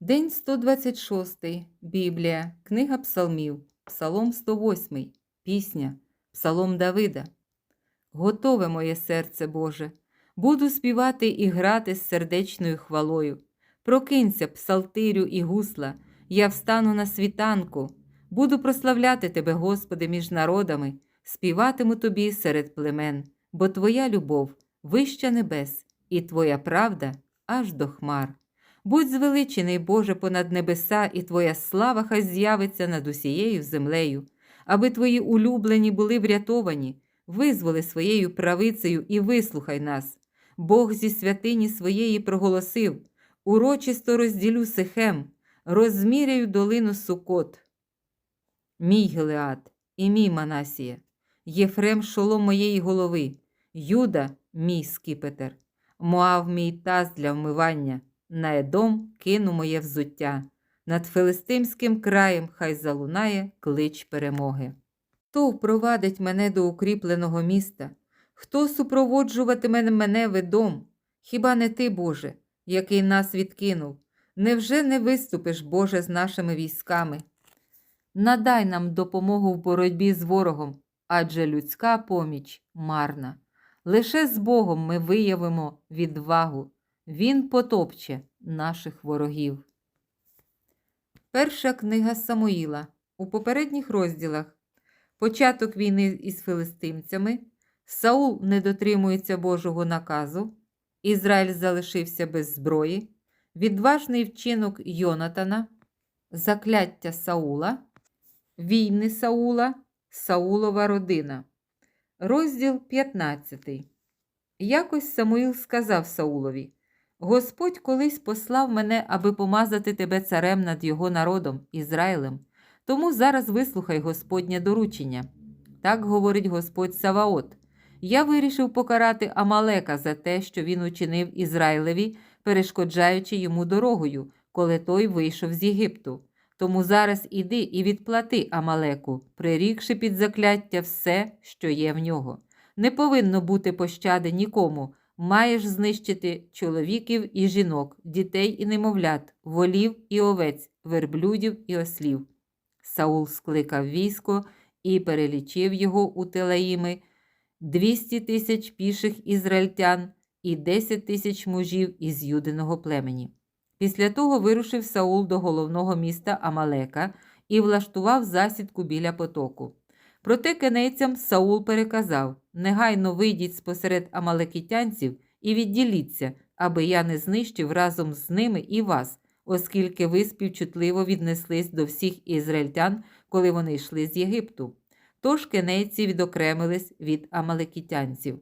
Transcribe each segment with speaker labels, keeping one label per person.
Speaker 1: День 126. Біблія, Книга Псалмів, Псалом 108, Пісня, Псалом Давида. Готове моє серце Боже, буду співати і грати з сердечною хвалою. Прокинься, псалтирю і гусла, я встану на світанку, буду прославляти Тебе, Господи, між народами, співатиму Тобі серед племен, бо Твоя любов вища небес, і Твоя правда аж до хмар. Будь звеличений, Боже, понад небеса, і Твоя слава хай з'явиться над усією землею, аби Твої улюблені були врятовані, визволи своєю правицею і вислухай нас. Бог зі святині своєї проголосив: урочисто розділю Сихем, розміряю долину Сукот. Мій Гелеат і мій Манасія, Єфрем шолом моєї голови, Юда, мій скипетр, Моав мій таз для вмивання. На Едом кину моє взуття, над Филистимським краєм хай залунає клич перемоги. Хто впровадить мене до укріпленого міста? Хто супроводжуватиме мене ведом? Хіба не ти, Боже, який нас відкинув? Невже не виступиш, Боже, з нашими військами? Надай нам допомогу в боротьбі з ворогом, адже людська поміч марна. Лише з Богом ми виявимо відвагу. Він потопче наших ворогів. Перша книга Самуїла. У попередніх розділах початок війни із филистимцями, Саул не дотримується Божого наказу, Ізраїль залишився без зброї, відважний вчинок Йонатана, закляття Саула, війни Саула, Саулова родина. Розділ 15. Якось Самуїл сказав Саулові Господь колись послав мене, аби помазати тебе царем над його народом, Ізраїлем. Тому зараз вислухай Господнє доручення. Так говорить Господь Саваот. Я вирішив покарати Амалека за те, що він учинив Ізраїлеві, перешкоджаючи йому дорогою, коли той вийшов з Єгипту. Тому зараз іди і відплати Амалеку, прирікши під закляття все, що є в нього. Не повинно бути пощади нікому маєш знищити чоловіків і жінок, дітей і немовлят, волів і овець, верблюдів і ослів. Саул скликав військо і перелічив його у Телаїми, 200 тисяч піших ізраїльтян і 10 тисяч мужів із юдиного племені. Після того вирушив Саул до головного міста Амалека і влаштував засідку біля потоку. Проте кенейцям Саул переказав негайно вийдіть спосеред амалекітянців і відділіться, аби я не знищив разом з ними і вас, оскільки ви співчутливо віднеслись до всіх ізраїльтян, коли вони йшли з Єгипту. Тож кенейці відокремились від амалекітянців.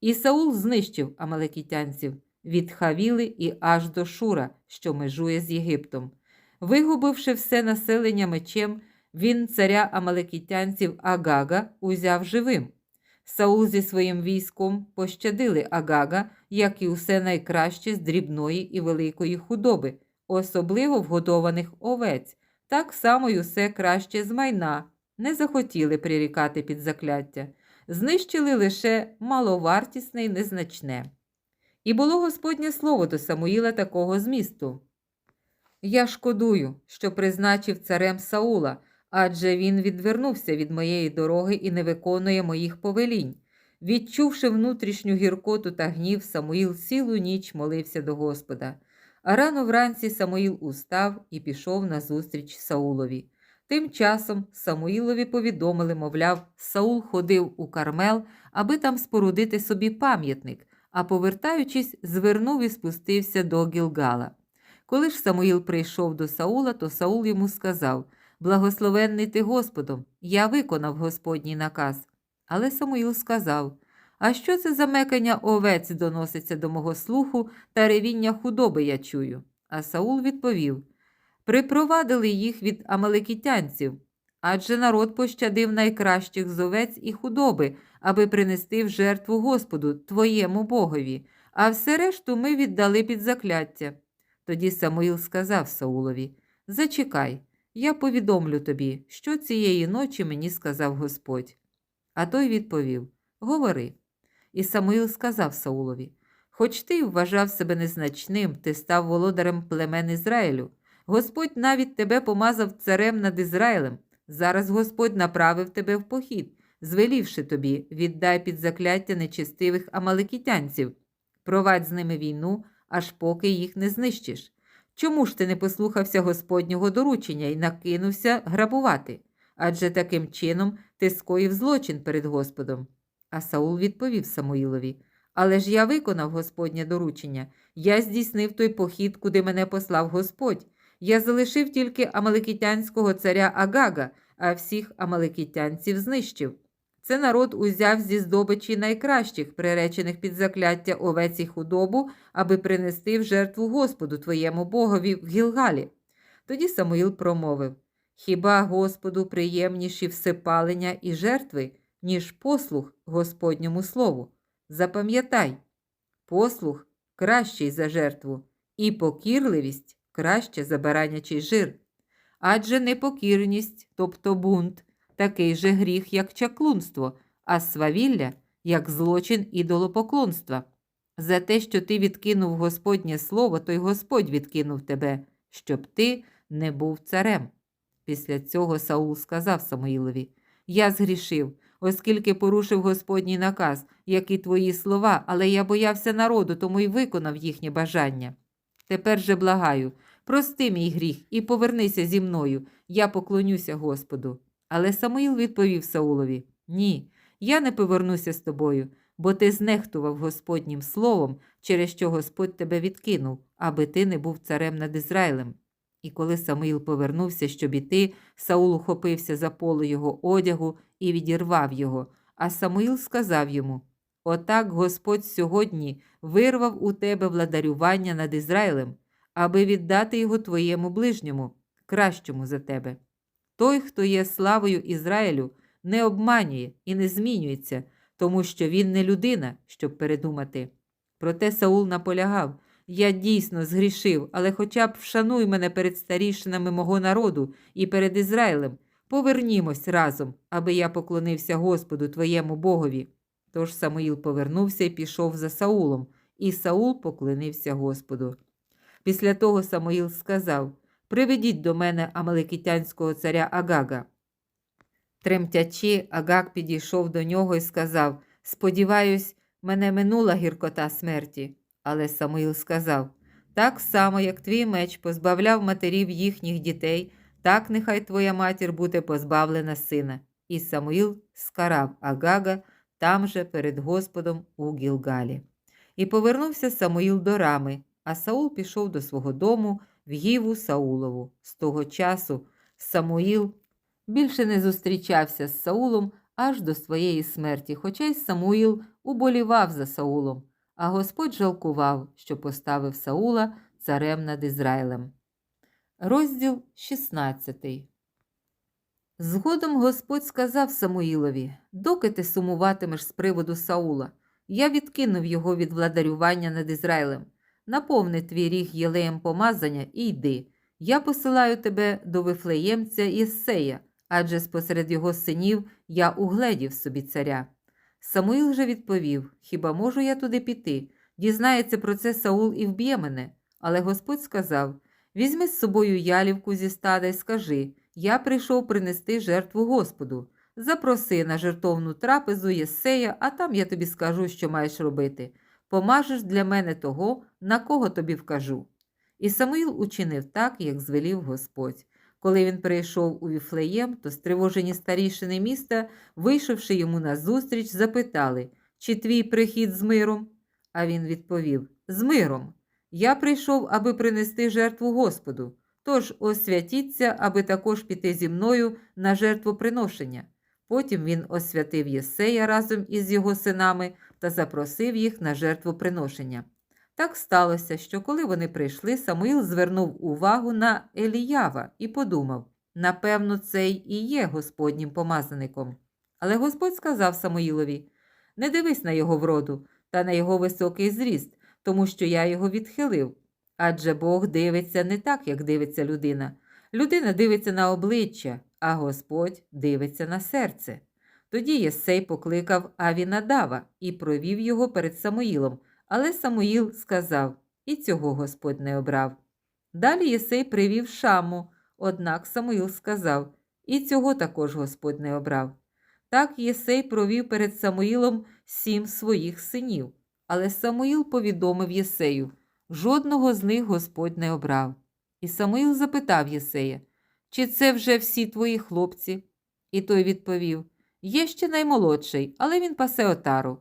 Speaker 1: І Саул знищив амалекітянців від Хавіли і аж до Шура, що межує з Єгиптом. Вигубивши все населення мечем, він царя амалекітянців Агага узяв живим. Саул зі своїм військом пощадили Агага, як і усе найкраще з дрібної і великої худоби, особливо вгодованих овець, так само й усе краще з майна, не захотіли прирікати під закляття, знищили лише маловартісне й незначне. І було Господнє слово до Самуїла такого змісту. Я шкодую, що призначив царем Саула, адже він відвернувся від моєї дороги і не виконує моїх повелінь. Відчувши внутрішню гіркоту та гнів, Самуїл цілу ніч молився до Господа. А рано вранці Самуїл устав і пішов назустріч Саулові. Тим часом Самуїлові повідомили, мовляв, Саул ходив у Кармел, аби там спорудити собі пам'ятник, а повертаючись, звернув і спустився до Гілгала. Коли ж Самуїл прийшов до Саула, то Саул йому сказав Благословенний ти Господом, я виконав Господній наказ. Але Самуїл сказав А що це за мекання овець доноситься до мого слуху та ревіння худоби я чую? А Саул відповів Припровадили їх від амалекітянців, адже народ пощадив найкращих з овець і худоби, аби принести в жертву Господу, твоєму Богові, а все решту ми віддали під закляття. Тоді Самуїл сказав Саулові Зачекай, я повідомлю тобі, що цієї ночі мені сказав Господь. А той відповів Говори. І Самуїл сказав Саулові Хоч ти вважав себе незначним, ти став володарем племен Ізраїлю, Господь навіть тебе помазав царем над Ізраїлем. Зараз Господь направив тебе в похід, звелівши тобі, віддай під закляття нечестивих амаликітянців, провадь з ними війну, аж поки їх не знищиш. Чому ж ти не послухався Господнього доручення і накинувся грабувати? Адже таким чином ти скоїв злочин перед Господом. А Саул відповів Самуїлові: Але ж я виконав Господнє доручення, я здійснив той похід, куди мене послав Господь. Я залишив тільки амаликітянського царя Агага, а всіх амаликітянців знищив. Це народ узяв зі здобичі найкращих, приречених під закляття овець і худобу, аби принести в жертву Господу твоєму Богові в Гілгалі. Тоді Самуїл промовив Хіба Господу приємніші всепалення і жертви, ніж послух Господньому слову? Запам'ятай, послух кращий за жертву, і покірливість краще за баранячий жир. Адже непокірність, тобто бунт, такий же гріх, як чаклунство, а свавілля як злочин ідолопоклонства. За те, що ти відкинув Господнє слово, то й Господь відкинув тебе, щоб ти не був царем. Після цього Саул сказав Самуїлові: Я згрішив, оскільки порушив Господній наказ, як і твої слова, але я боявся народу, тому й виконав їхнє бажання. Тепер же благаю, прости мій гріх і повернися зі мною, я поклонюся Господу. Але Самуїл відповів Саулові: Ні, я не повернуся з тобою, бо ти знехтував Господнім словом, через що Господь тебе відкинув, аби ти не був царем над Ізраїлем. І коли Самуїл повернувся, щоб іти, Саул ухопився за поло його одягу і відірвав його. А Самуїл сказав йому: Отак Господь сьогодні вирвав у тебе владарювання над Ізраїлем, аби віддати його твоєму ближньому, кращому за тебе. Той, хто є славою Ізраїлю, не обманює і не змінюється, тому що він не людина, щоб передумати. Проте Саул наполягав я дійсно згрішив, але хоча б вшануй мене перед старішинами мого народу і перед Ізраїлем. Повернімось разом, аби я поклонився Господу твоєму Богові. Тож Самуїл повернувся і пішов за Саулом, і Саул поклонився Господу. Після того Самуїл сказав Приведіть до мене амаликитянського царя Агага. Тремтячи, Агаг підійшов до нього і сказав Сподіваюсь, мене минула гіркота смерті. Але Самуїл сказав так само, як твій меч позбавляв матерів їхніх дітей, так нехай твоя матір буде позбавлена сина. І Самуїл скарав Агага там же перед Господом у Гілгалі. І повернувся Самуїл до рами, а Саул пішов до свого дому в Гіву Саулову. З того часу Самуїл більше не зустрічався з Саулом аж до своєї смерті, хоча й Самуїл уболівав за Саулом, а Господь жалкував, що поставив Саула царем над Ізраїлем. Розділ 16 Згодом Господь сказав Самуїлові, доки ти сумуватимеш з приводу Саула, я відкинув його від владарювання над Ізраїлем. Наповни твій ріг єлеєм помазання і йди. Я посилаю тебе до вифлеємця Єссея, адже спосеред його синів я угледів собі царя. Самуїл же відповів: Хіба можу я туди піти? Дізнається про це Саул і вб'є мене. Але Господь сказав: Візьми з собою ялівку зі стада і скажи: Я прийшов принести жертву Господу. Запроси на жертовну трапезу Єссея, а там я тобі скажу, що маєш робити. Помажеш для мене того, на кого тобі вкажу. І Самуїл учинив так, як звелів Господь. Коли він прийшов у Віфлеєм, то стривожені старішини міста, вийшовши йому назустріч, запитали, чи твій прихід з миром? А він відповів: З миром. Я прийшов, аби принести жертву Господу. Тож освятіться, аби також піти зі мною на жертвоприношення. Потім він освятив Єсея разом із його синами та запросив їх на жертвоприношення. Так сталося, що коли вони прийшли, Самуїл звернув увагу на Еліява і подумав напевно, цей і є Господнім помазаником. Але Господь сказав Самуїлові не дивись на його вроду та на його високий зріст, тому що я його відхилив. Адже Бог дивиться не так, як дивиться людина. Людина дивиться на обличчя, а Господь дивиться на серце. Тоді Єсей покликав Авінадава і провів його перед Самуїлом. Але Самуїл сказав і цього Господь не обрав. Далі Єсей привів Шаму, однак Самуїл сказав, і цього також Господь не обрав. Так Єсей провів перед Самуїлом сім своїх синів, але Самуїл повідомив Єсею, жодного з них Господь не обрав. І Самуїл запитав Єсея, чи це вже всі твої хлопці? І той відповів: Є ще наймолодший, але він пасе отару.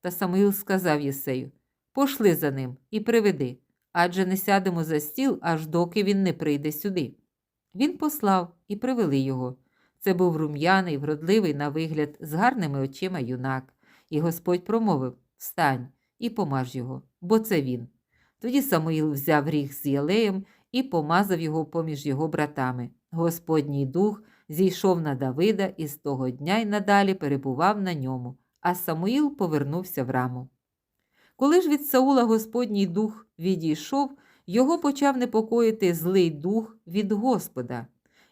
Speaker 1: Та Самуїл сказав Єсею: Пошли за ним і приведи, адже не сядемо за стіл, аж доки він не прийде сюди. Він послав і привели його. Це був рум'яний, вродливий на вигляд, з гарними очима юнак, і Господь промовив Встань і помаж його, бо це він. Тоді Самуїл взяв ріг з ялеєм і помазав його поміж його братами. Господній дух зійшов на Давида і з того дня й надалі перебував на ньому, а Самуїл повернувся в раму. Коли ж від Саула Господній дух відійшов, його почав непокоїти злий дух від Господа.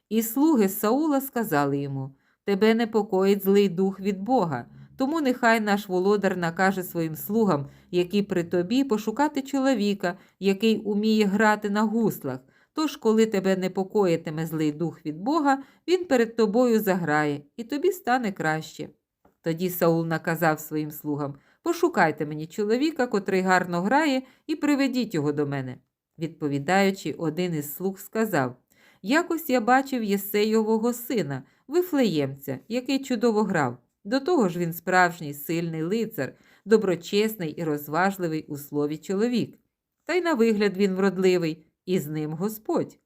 Speaker 1: І слуги Саула сказали йому: Тебе непокоїть злий дух від Бога, тому нехай наш володар накаже своїм слугам, які при тобі, пошукати чоловіка, який уміє грати на гуслах. Тож, коли тебе непокоїтиме злий дух від Бога, він перед тобою заграє, і тобі стане краще. Тоді Саул наказав своїм слугам Пошукайте мені чоловіка, котрий гарно грає, і приведіть його до мене. Відповідаючи, один із слуг сказав Якось я бачив Єсейового сина, вифлеємця, який чудово грав. До того ж він справжній сильний лицар, доброчесний і розважливий у слові чоловік. Та й на вигляд він вродливий, і з ним Господь.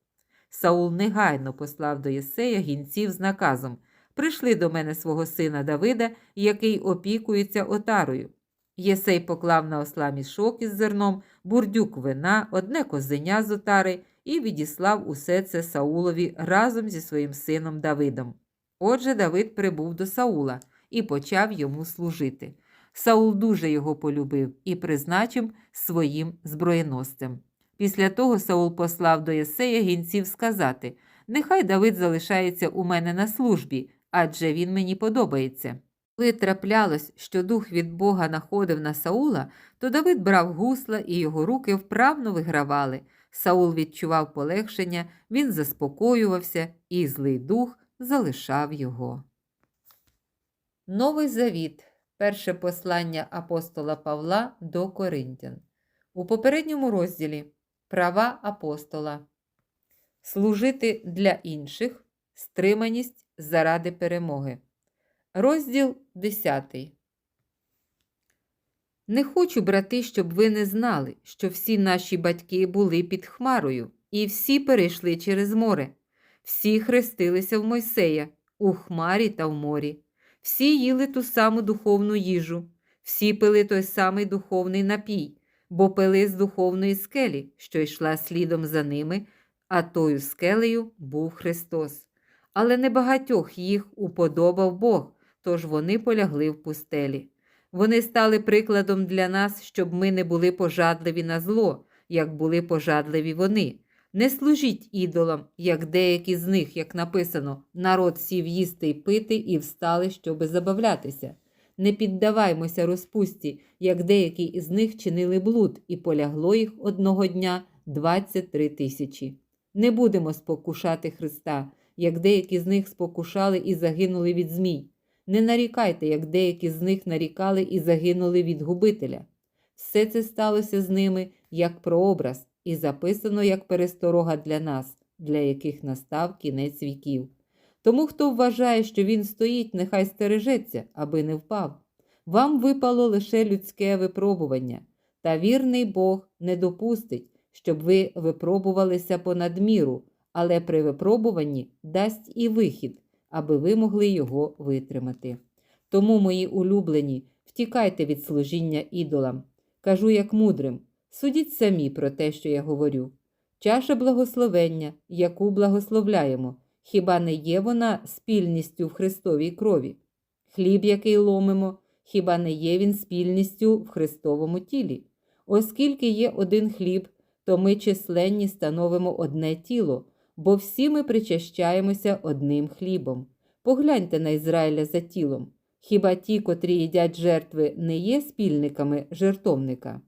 Speaker 1: Саул негайно послав до Єсея гінців з наказом Прийшли до мене свого сина Давида, який опікується отарою. Єсей поклав на осла мішок із зерном, бурдюк вина, одне козеня з отари і відіслав усе це Саулові разом зі своїм сином Давидом. Отже, Давид прибув до Саула і почав йому служити. Саул дуже його полюбив і призначив своїм зброєносцем. Після того Саул послав до Єсея гінців сказати Нехай Давид залишається у мене на службі, адже він мені подобається. Коли траплялось, що дух від Бога находив на Саула, то Давид брав гусла і його руки вправно вигравали. Саул відчував полегшення, він заспокоювався, і злий дух залишав його. Новий Завіт. Перше послання апостола Павла до Коринтян. У попередньому розділі Права апостола. Служити для інших. Стриманість заради перемоги. Розділ 10. Не хочу, брати, щоб ви не знали, що всі наші батьки були під Хмарою, і всі перейшли через море. Всі хрестилися в Мойсея у хмарі та в морі. Всі їли ту саму духовну їжу, всі пили той самий духовний напій, бо пили з духовної скелі, що йшла слідом за ними, а тою скелею був Христос. Але небагатьох їх уподобав Бог, тож вони полягли в пустелі. Вони стали прикладом для нас, щоб ми не були пожадливі на зло, як були пожадливі вони. Не служіть ідолам, як деякі з них, як написано, народ сів їсти й пити і встали, щоби забавлятися. Не піддаваймося розпусті, як деякі із них чинили блуд, і полягло їх одного дня 23 тисячі. Не будемо спокушати Христа, як деякі з них спокушали і загинули від змій. Не нарікайте, як деякі з них нарікали і загинули від губителя. Все це сталося з ними як прообраз, і записано як пересторога для нас, для яких настав кінець віків. Тому, хто вважає, що він стоїть, нехай стережеться, аби не впав. Вам випало лише людське випробування, та вірний Бог не допустить, щоб ви випробувалися понад міру, але при випробуванні дасть і вихід, аби ви могли його витримати. Тому, мої улюблені, втікайте від служіння ідолам. Кажу, як мудрим, судіть самі про те, що я говорю. Чаша благословення, яку благословляємо, хіба не є вона спільністю в Христовій крові? Хліб, який ломимо, хіба не є він спільністю в Христовому тілі? Оскільки є один хліб, то ми численні становимо одне тіло, бо всі ми причащаємося одним хлібом. Погляньте на Ізраїля за тілом. Хіба ті, котрі їдять жертви, не є спільниками жертовника?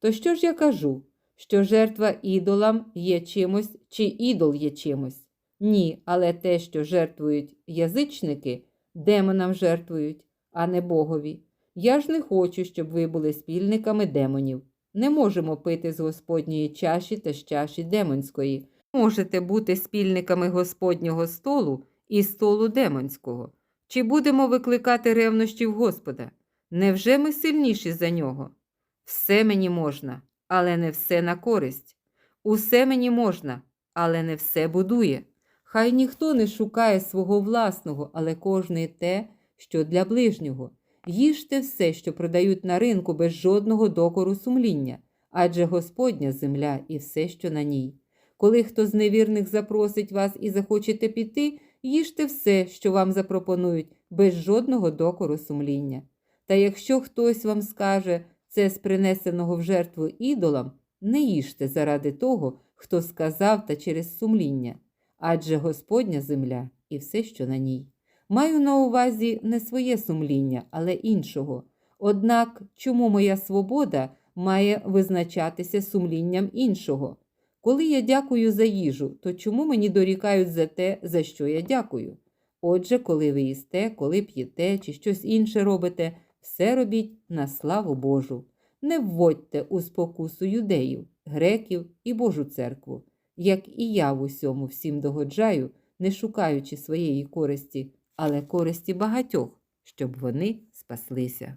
Speaker 1: То що ж я кажу? що жертва ідолам є чимось, чи ідол є чимось. Ні, але те, що жертвують язичники, демонам жертвують, а не Богові. Я ж не хочу, щоб ви були спільниками демонів. Не можемо пити з Господньої чаші та з чаші демонської. Можете бути спільниками Господнього столу і столу демонського. Чи будемо викликати ревнощів Господа? Невже ми сильніші за нього? Все мені можна, але не все на користь. Усе мені можна, але не все будує. Хай ніхто не шукає свого власного, але кожний те, що для ближнього. Їжте все, що продають на ринку без жодного докору сумління, адже Господня земля і все, що на ній. Коли хто з невірних запросить вас і захочете піти, їжте все, що вам запропонують, без жодного докору сумління. Та якщо хтось вам скаже це з принесеного в жертву ідолам, не їжте заради того, хто сказав та через сумління, адже Господня земля і все, що на ній. Маю на увазі не своє сумління, але іншого. Однак, чому моя свобода має визначатися сумлінням іншого? Коли я дякую за їжу, то чому мені дорікають за те, за що я дякую? Отже, коли ви їсте, коли п'єте чи щось інше робите, все робіть на славу Божу. Не вводьте у спокусу юдеїв, греків і Божу церкву, як і я в усьому всім догоджаю, не шукаючи своєї користі, але користі багатьох, щоб вони спаслися.